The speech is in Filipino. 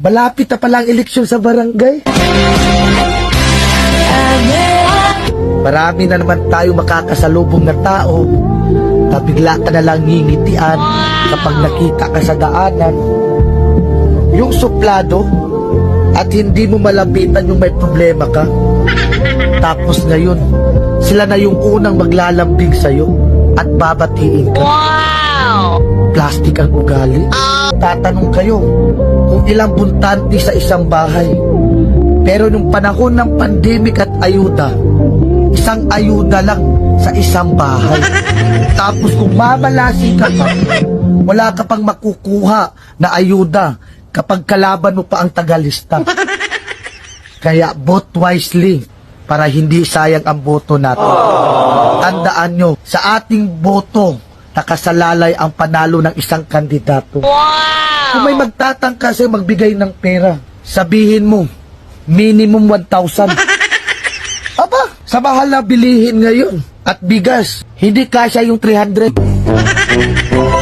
Malapit na palang eleksyon sa barangay. Marami na naman tayo makakasalubong na tao na bigla ka na lang ngingitian kapag nakita ka sa daanan. Yung suplado at hindi mo malapitan yung may problema ka. Tapos ngayon, sila na yung unang maglalambing sa'yo at babatiin ka. Plastic ang ugali. Tatanong kayo kung ilang buntante sa isang bahay. Pero nung panahon ng pandemic at ayuda, isang ayuda lang sa isang bahay. Tapos kung mamalasi ka pa, wala ka pang makukuha na ayuda kapag kalaban mo pa ang tagalista. Kaya vote wisely para hindi sayang ang boto natin. Tandaan nyo, sa ating boto, nakasalalay ang panalo ng isang kandidato. Kung may magtatangka sa'yo magbigay ng pera, sabihin mo, minimum 1,000. Aba, sa mahal na bilihin ngayon at bigas, hindi kasya yung 300.